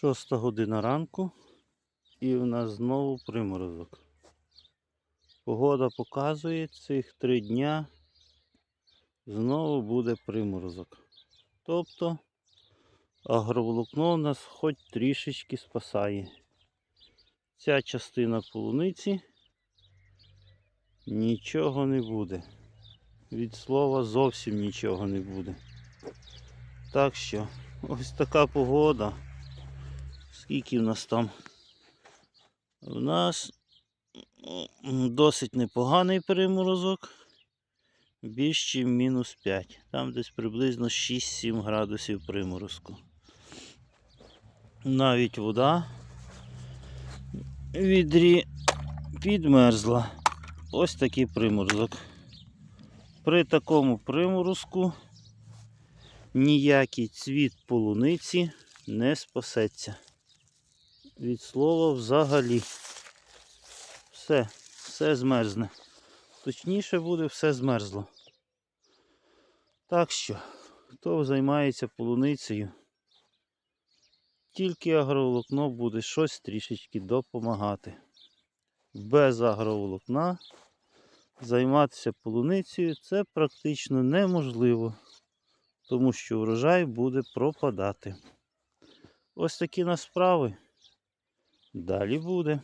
Шоста година ранку і в нас знову приморозок. Погода показує цих три дня знову буде приморозок. Тобто агроволокно нас хоч трішечки спасає. Ця частина полуниці нічого не буде. Від слова зовсім нічого не буде. Так що, ось така погода. Скільки в нас там? У нас досить непоганий приморозок. Більш ніж мінус 5. Там десь приблизно 6-7 градусів приморозку. Навіть вода в відрі підмерзла. Ось такий приморозок. При такому приморозку ніякий цвіт полуниці не спасеться. Від слова взагалі. Все, все змерзне. Точніше буде, все змерзло. Так що, хто займається полуницею, тільки агроволокно буде щось трішечки допомагати. Без агроволокна займатися полуницею це практично неможливо, тому що врожай буде пропадати. Ось такі на справи. Далі буде.